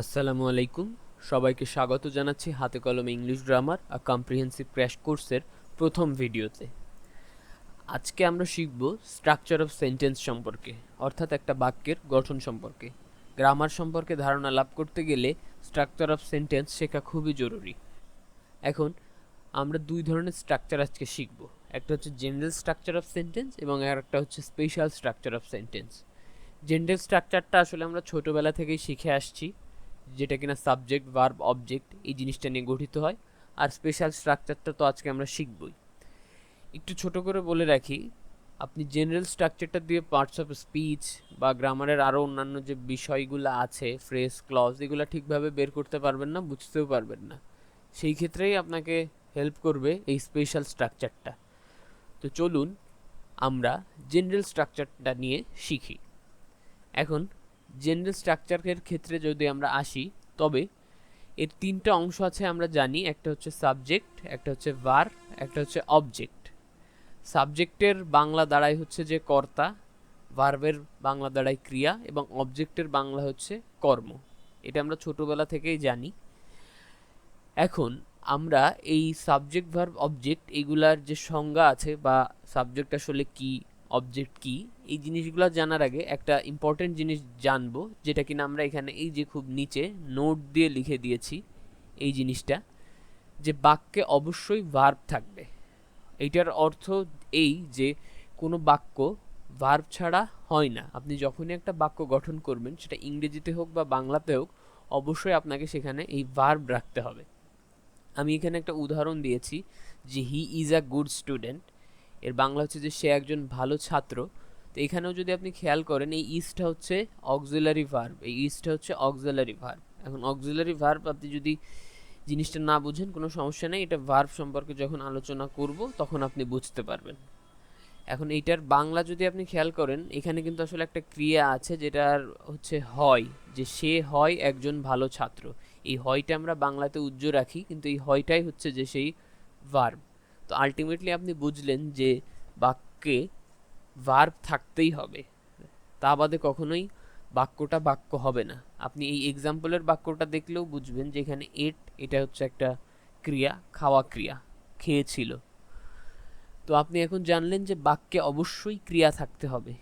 আসসালামু আলাইকুম। সবাইকে স্বাগত জানাচ্ছি হাতে কলমে ইংলিশ গ্রামার আর কম্প্রিহেন্সিভ ক্র্যাশ কোর্সের প্রথম ভিডিওতে। আজকে আমরা শিখব স্ট্রাকচার অফ সেন্টেন্স সম্পর্কে, অর্থাৎ একটা বাক্যের গঠন সম্পর্কে। গ্রামার সম্পর্কে ধারণা লাভ করতে গেলে স্ট্রাকচার অফ সেন্টেন্স শেখা খুবই জরুরি। এখন আমরা দুই ধরনের স্ট্রাকচার আজকে শিখব। একটা হচ্ছে জেনারেল স্ট্রাকচার অফ সেন্টেন্স এবং আর একটা হচ্ছে special structure of sentence general স্ট্রাকচারটা আসলে আমরা ছোটোবেলা থেকেই শিখে আসছি। যেটা কিনা সাবজেক্ট ভার্ব অবজেক্ট এই জিনিসটা নিয়ে গঠিত হয়। আর স্পেশাল স্ট্রাকচারটা তো আজকে আমরা শিখবই। একটু ছোট করে বলে রাখি, আপনি জেনারেল স্ট্রাকচারটা দিয়ে পার্টস অফ স্পিচ বা গ্রামারের আরও অন্যান্য যে বিষয়গুলো আছে ফ্রেজ ক্লজ এগুলো ঠিকভাবে বের করতে পারবেন না, বুঝতেও পারবেন না। সেই ক্ষেত্রেই আপনাকে হেল্প করবে এই স্পেশাল স্ট্রাকচারটা তো চলুন আমরা জেনারেল স্ট্রাকচারটা নিয়ে শিখি। এখন জেনারেল স্ট্রাকচারের ক্ষেত্রে যদি আমরা আসি, তবে এর তিনটা অংশ আছে আমরা জানি, একটা হচ্ছে সাবজেক্ট একটা হচ্ছে ভার একটা হচ্ছে অবজেক্ট সাবজেক্টের বাংলা দাঁড়ায় হচ্ছে যে কর্তা ভার্বের বাংলা দাঁড়ায় ক্রিয়া, এবং অবজেক্টের বাংলা হচ্ছে কর্ম। এটা আমরা ছোটোবেলা থেকেই জানি। এখন আমরা এই সাবজেক্ট ভার্ব অবজেক্ট এগুলার যে সংজ্ঞা আছে বা সাবজেক্ট আসলে কি অবজেক্ট কি এই জিনিসগুলো জানার আগে একটা ইম্পর্টেন্ট জিনিস জানব, যেটা কিনা আমরা এখানে এই যে খুব নিচে নোট দিয়ে লিখে দিয়েছি এই জিনিসটা, যে বাক্যে অবশ্যই ভার্ব থাকবে। এইটার অর্থ এই যে কোনো বাক্য ভার্ব ছাড়া হয় না। আপনি যখনই একটা বাক্য গঠন করবেন, সেটা ইংরেজিতে হোক বা বাংলাতে হোক, অবশ্যই আপনাকে সেখানে এই ভার্ব রাখতে হবে। আমি এখানে একটা উদাহরণ দিয়েছি যে he is a good student এর বাংলা হচ্ছে যে সে একজন ভালো ছাত্র। তো এখানেও যদি আপনি খেয়াল করেন, এই ইস্টটা হচ্ছে অক্সিলারি ভার্ব এই ইস্টটা হচ্ছে অক্সিলারি ভার্ব এখন অক্সিলারি ভার্ব আপনি যদি জিনিসটা না বুঝেন, কোনো সমস্যা নেই, এটা ভার্ব সম্পর্কে যখন আলোচনা করব, তখন আপনি বুঝতে পারবেন। এখন এইটার বাংলা যদি আপনি খেয়াল করেন, এখানে কিন্তু আসলে একটা ক্রিয়া আছে যেটার হচ্ছে হয়, যে সে হয় একজন ভালো ছাত্র। এই হয়টা আমরা বাংলাতে উজ্জ্ব রাখি, কিন্তু এই হয়টাই হচ্ছে যে সেই ভার্ব তো আলটিমেটলি আপনি বুঝলেন যে বাক্যে ভার্ব থাকতেই হবে। তা বাদে কখনোই বাক্যটা বাক্য হবে না। আপনি এই এক্সাম্পলের বাক্যটা দেখলেও বুঝবেন যে এখানে এট এটা হচ্ছে একটা ক্রিয়া, খাওয়া ক্রিয়া খেয়েছিল তো আপনি এখন জানলেন যে বাক্যে অবশ্যই ক্রিয়া থাকতে হবে,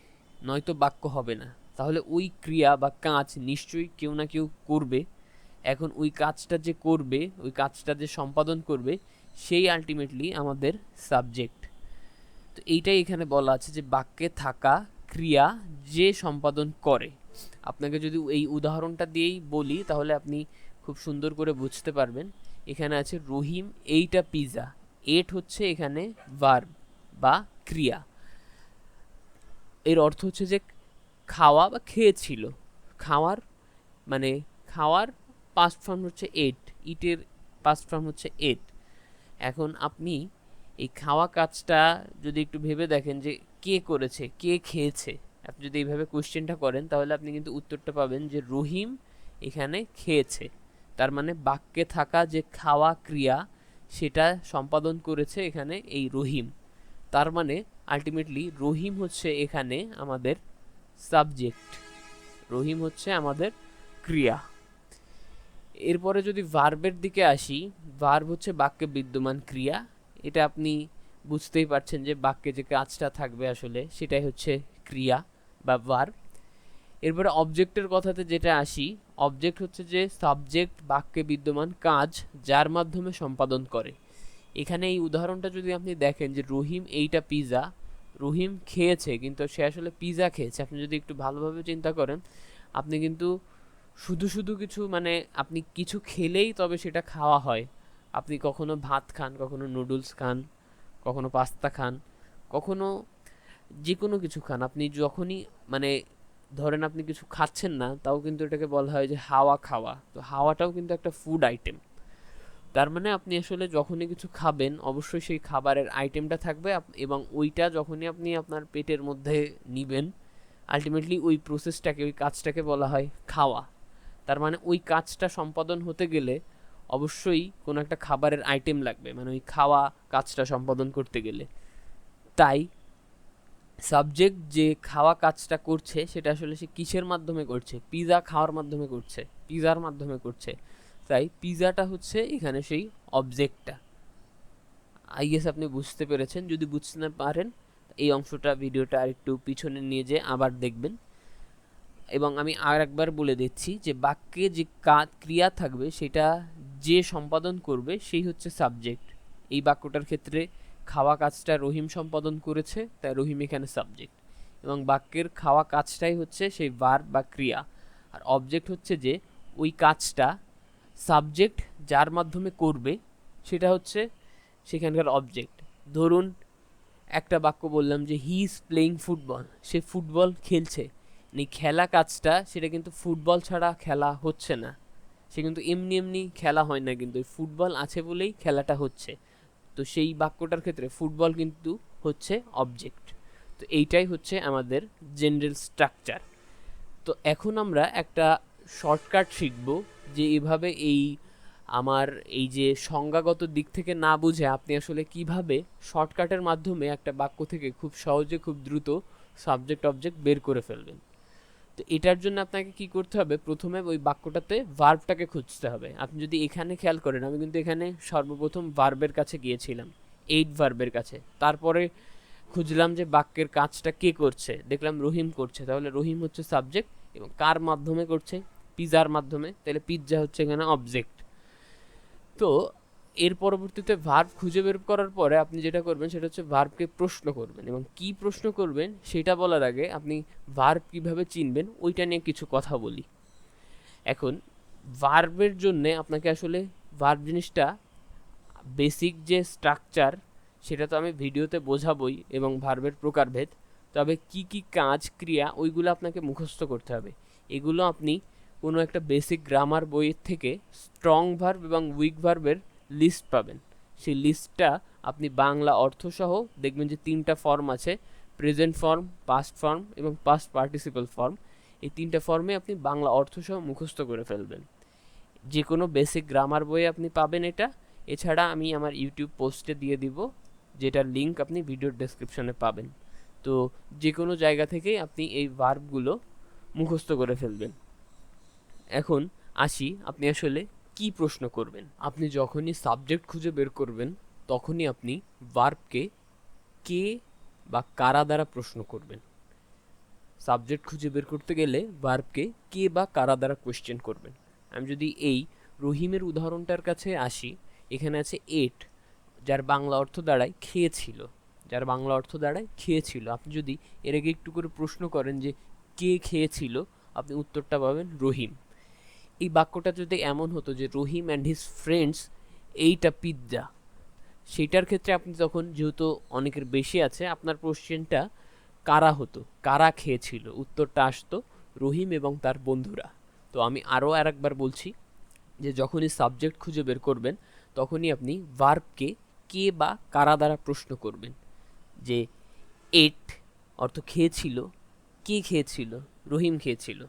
নয়তো বাক্য হবে না। তাহলে ওই ক্রিয়া বা কাজ নিশ্চয়ই কেউ না কেউ করবে। এখন ওই কাজটা যে করবে, ওই কাজটা যে সম্পাদন করবে সেই আলটিমেটলি আমাদের সাবজেক্ট তো এইটাই এখানে বলা আছে যে বাক্যে থাকা ক্রিয়া যে সম্পাদন করে। আপনাকে যদি এই উদাহরণটা দিয়েই বলি, তাহলে আপনি খুব সুন্দর করে বুঝতে পারবেন। এখানে আছে রহিম, এইটা পিজা এট হচ্ছে এখানে ভার্ব বা ক্রিয়া। এর অর্থ হচ্ছে যে খাওয়া বা খেয়েছিল। খাওয়ার মানে খাওয়ার পাস্ট ফর্ম হচ্ছে এট ইটের পাস্ট ফর্ম হচ্ছে এট এখন আপনি এই খাওয়া কাজটা যদি একটু ভেবে দেখেন যে কে করেছে, কে খেয়েছে, আপনি যদি এইভাবে কোশ্চেনটা করেন, তাহলে আপনি কিন্তু উত্তরটা পাবেন যে রহিম এখানে খেয়েছে। তার মানে বাক্যে থাকা যে খাওয়া ক্রিয়া, সেটা সম্পাদন করেছে এখানে এই রহিম। তার মানে আলটিমেটলি রহিম হচ্ছে এখানে আমাদের সাবজেক্ট রহিম হচ্ছে আমাদের ক্রিয়া। এরপরে যদি ভার্বের দিকে আসি ভার্ব হচ্ছে বাক্যে বিদ্যমান ক্রিয়া। এটা আপনি বুঝতেই পারছেন যে বাক্যে যে কাজটা থাকবে আসলে, সেটাই হচ্ছে ক্রিয়া বা ভার্ব এরপরে অবজেক্টের কথাতে যেটা আসি অবজেক্ট হচ্ছে যে সাবজেক্ট বাক্যে বিদ্যমান কাজ, যার মাধ্যমে সম্পাদন করে। এখানে এই উদাহরণটা যদি আপনি দেখেন যে রহিম এইটা পিজা রহিম খেয়েছে, কিন্তু সে আসলে পিজা খেয়েছে। আপনি যদি একটু ভালোভাবে চিন্তা করেন, আপনি কিন্তু শুধু শুধু কিছু মানে আপনি কিছু খেলেই তবে সেটা খাওয়া হয়। আপনি কখনো ভাত খান, কখনো নুডলস খান, কখনো পাস্তা খান, কখনো যে কোনো কিছু খান। আপনি যখনই মানে ধরেন আপনি কিছু খাচ্ছেন না, তাও কিন্তু এটাকে বলা হয় যে হাওয়া খাওয়া। তো হাওয়াটাও কিন্তু একটা ফুড আইটেম তার মানে আপনি আসলে যখনই কিছু খাবেন, অবশ্যই সেই খাবারের আইটেমটা থাকবে এবং ওইটা যখনই আপনি আপনার পেটের মধ্যে নিবেন আলটিমেটলি ওই প্রসেসটাকে ওই কাজটাকে বলা হয় খাওয়া। তার মানে ওই কাজটা সম্পাদন হতে গেলে অবশ্যই কোনো একটা খাবারের আইটেম লাগবে। মানে ওই খাওয়া কাজটা সম্পাদন করতে গেলে। তাই সাবজেক্ট যে খাওয়া কাজটা করছে, সেটা আসলে সে কিসের মাধ্যমে করছে? পিৎজা খাওয়ার মাধ্যমে করছে। পিজার মাধ্যমে করছে। তাই পিজাটা হচ্ছে এখানে সেই অবজেক্টটা আই গেস আপনি বুঝতে পেরেছেন। যদি বুঝতে না পারেন, এই অংশটা, ভিডিওটা আর একটু পিছনে নিয়ে যেয়ে আবার দেখবেন। এবং আমি আর একবার বলে দিচ্ছি যে বাক্যে যে কাজ ক্রিয়া থাকবে সেটা যে সম্পাদন করবে সেই হচ্ছে সাবজেক্ট। এই বাক্যটার ক্ষেত্রে খাওয়া কাজটা রহিম সম্পাদন করেছে, তাই রহিম এখানে সাবজেক্ট। এবং বাক্যের খাওয়া কাজটাই হচ্ছে সেই বার বা ক্রিয়া। আর অবজেক্ট হচ্ছে যে ওই কাজটা সাবজেক্ট যার মাধ্যমে করবে সেটা হচ্ছে সেখানকার অবজেক্ট ধরুন একটা বাক্য বললাম যে হি ইজ প্লেয়িং ফুটবল সে ফুটবল খেলছে। মানে খেলা কাজটা, সেটা কিন্তু ফুটবল ছাড়া খেলা হচ্ছে না। সে কিন্তু এমনি এমনি খেলা হয় না কিন্তু ফুটবল আছে বলেই খেলাটা হচ্ছে। তো সেই বাক্যটার ক্ষেত্রে ফুটবল কিন্তু হচ্ছে অবজেক্ট তো এইটাই হচ্ছে আমাদের জেনারেল স্ট্রাকচার তো এখন আমরা একটা শর্টকাট শিখব যে এভাবে এই আমার এই যে সংজ্ঞাগত দিক থেকে না বুঝে আপনি আসলে কীভাবে শর্টকাটের মাধ্যমে একটা বাক্য থেকে খুব সহজে, খুব দ্রুত সাবজেক্ট অবজেক্ট বের করে ফেলবেন। তো এটার জন্য আপনাকে কি করতে হবে? প্রথমে ওই বাক্যটাতে ভার্বটাকে খুঁজতে হবে। আপনি যদি এখানে খেয়াল করেন, আমি কিন্তু এখানে সর্বপ্রথম ভার্বের কাছে গিয়েছিলাম এইট ভার্বের কাছে। তারপরে খুঁজলাম যে বাক্যের কাজটা কে করছে। দেখলাম রহিম করছে। তাহলে রহিম হচ্ছে সাবজেক্ট এবং কার মাধ্যমে করছে? পিজার মাধ্যমে। তাহলে পিৎজা হচ্ছে এখানে অবজেক্ট তো এর পরবর্তীতে ভার্ব খুঁজে বের করার পরে আপনি যেটা করবেন সেটা হচ্ছে ভার্বকে প্রশ্ন করবেন এবং কি প্রশ্ন করবেন সেটা বলার আগে আপনি ভার্ব কীভাবে চিনবেন ওইটা নিয়ে কিছু কথা বলি। এখন ভার্বের জন্যে আপনাকে আসলে ভার্ব জিনিসটা বেসিক যে স্ট্রাকচার সেটা তো আমি ভিডিওতে বোঝাবই এবং ভার্বের প্রকারভেদ, তবে কি কি কাজ, ক্রিয়া ওইগুলো আপনাকে মুখস্থ করতে হবে। এগুলো আপনি কোনো একটা বেসিক গ্রামার বইয়ের থেকে স্ট্রং ভার্ব এবং উইক ভার্বের লিস্ট পাবেন। সেই লিস্টটা আপনি বাংলা অর্থসহ দেখবেন যে তিনটা ফর্ম আছে প্রেজেন্ট ফর্ম পাস্ট ফর্ম এবং পাস্ট পার্টিসিপাল ফর্ম এই তিনটা ফর্মে আপনি বাংলা অর্থসহ মুখস্থ করে ফেলবেন। যে কোনো বেসিক গ্রামার বইয়ে আপনি পাবেন এটা। এছাড়া আমি আমার ইউটিউব পোস্টে দিয়ে দিব, যেটার লিঙ্ক আপনি ভিডিওর ডেসক্রিপশনে পাবেন। তো যে কোনো জায়গা থেকেই আপনি এই ভার্বগুলো মুখস্থ করে ফেলবেন। এখন আসি, আপনি আসলে কি প্রশ্ন করবেন? আপনি যখনই সাবজেক্ট খুঁজে বের করবেন, তখনই আপনি ভার্বকে কে বা কারা দ্বারা প্রশ্ন করবেন। সাবজেক্ট খুঁজে বের করতে গেলে ভার্বকে কে বা কারা দ্বারা কোয়েশ্চেন করবেন। আমি যদি এই রহিমের উদাহরণটার কাছে আসি, এখানে আছে এট যার বাংলা অর্থ দাঁড়ায় খেয়েছিল। যার বাংলা অর্থ দাঁড়ায় খেয়েছিল। আপনি যদি এর আগে একটু করে প্রশ্ন করেন যে কে খেয়েছিল, আপনি উত্তরটা পাবেন রহিম। এই বাক্যটা যদি এমন হতো যে রহিম অ্যান্ড হিজ ফ্রেন্ডস এইটা পিৎজা সেটার ক্ষেত্রে আপনি তখন যেহেতু অনেকের বেশি আছে, আপনার কোশ্চেনটা কারা হতো? কারা খেয়েছিল? উত্তরটা আসতো রহিম এবং তার বন্ধুরা। তো আমি আরও আর একবার বলছি যে যখনই সাবজেক্ট খুঁজে বের করবেন, তখনই আপনি ভার্বকে কে বা কারা দ্বারা প্রশ্ন করবেন? যে এট অর্থ খেয়েছিল, কে খেয়েছিল? রহিম খেয়েছিল।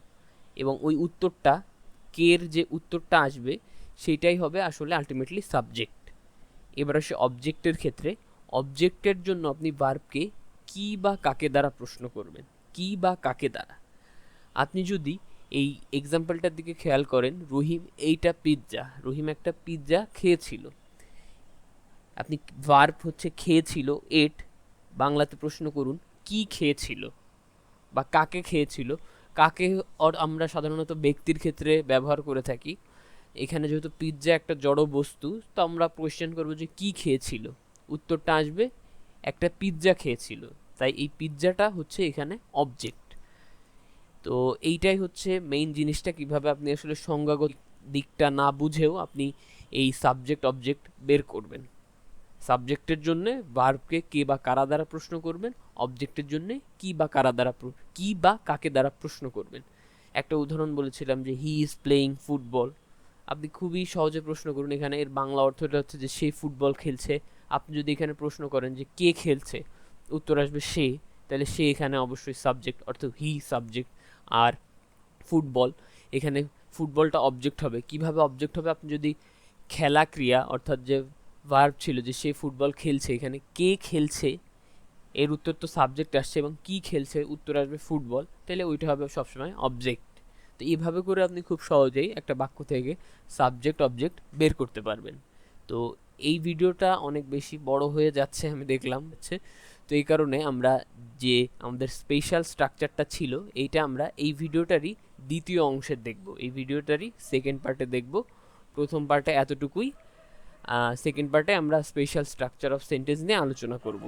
এবং ওই উত্তরটা কের যে উত্তরটা আসবে সেটাই হবে আসলে আলটিমেটলি সাবজেক্ট এবার আসে অবজেক্টের ক্ষেত্রে। অবজেক্টের জন্য আপনি ভার্বকে কি বা কাকে দ্বারা প্রশ্ন করবেন? কি বা কাকে দ্বারা? আপনি যদি এই এক্সাম্পলটার দিকে খেয়াল করেন, রহিম এইটা পিৎজা রহিম একটা পিৎজা খেয়েছিল। আপনি ভার্ব হচ্ছে খেয়েছিল এট বাংলাতে প্রশ্ন করুন, কি খেয়েছিল বা কাকে খেয়েছিল? কাকে অর আমরা সাধারণত ব্যক্তির ক্ষেত্রে ব্যবহার করে থাকি, এখানে যেহেতু পিৎজা একটা জড় বস্তু, তো আমরা কোয়েশ্চেন করব যে কি খেয়েছিল? উত্তরটা আসবে, একটা পিৎজা খেয়েছিল, তাই এই পিৎজাটা হচ্ছে এখানে অবজেক্ট তো এইটাই হচ্ছে মেইন জিনিসটা, কীভাবে আপনি আসলে সংজ্ঞাগত দিকটা না বুঝেও আপনি এই সাবজেক্ট অবজেক্ট বের করবেন। সাবজেক্টের জন্য ভার্বকে কে বা কারা দ্বারা প্রশ্ন করবেন অবজেক্টের জন্য কি বা কারা দ্বারা কি বা কাকে দ্বারা প্রশ্ন করবেন। একটা উদাহরণ বলেছিলাম যে হি ইজ প্লেয়িং ফুটবল আপনি খুবই সহজে প্রশ্ন করুন, এখানে এর বাংলা অর্থটা হচ্ছে যে সে ফুটবল খেলছে। আপনি যদি এখানে প্রশ্ন করেন যে কে খেলছে, উত্তর আসবে সে। তাহলে সে এখানে অবশ্যই সাবজেক্ট অর্থাৎ হি সাবজেক্ট আর ফুটবল এখানে ফুটবলটা অবজেক্ট হবে। কীভাবে অবজেক্ট হবে? আপনি যদি খেলা ক্রিয়া, অর্থাৎ যে ভার্ব ছিল যে সে ফুটবল খেলছে এখানে। কে খেলছে? এর উত্তর তো সাবজেক্ট আসছে এবং কি খেলছে? উত্তর আসবে ফুটবল তাহলে ওইটা হবে সবসময় অবজেক্ট তো এইভাবে করে আপনি খুব সহজেই একটা বাক্য থেকে সাবজেক্ট অবজেক্ট বের করতে পারবেন। তো এই ভিডিওটা অনেক বেশি বড় হয়ে যাচ্ছে, আমি দেখলাম হচ্ছে। তো এই কারণে আমরা যে আমাদের স্পেশাল স্ট্রাকচারটা ছিল, এইটা আমরা এই ভিডিওটারই দ্বিতীয় অংশের দেখব। এই ভিডিওটারই সেকেন্ড পার্টে দেখব। প্রথম পার্টে এতটুকুই। সেকেন্ড পার্টে আমরা স্পেশাল স্ট্রাকচার অফ সেন্টেন্স নিয়ে আলোচনা করব।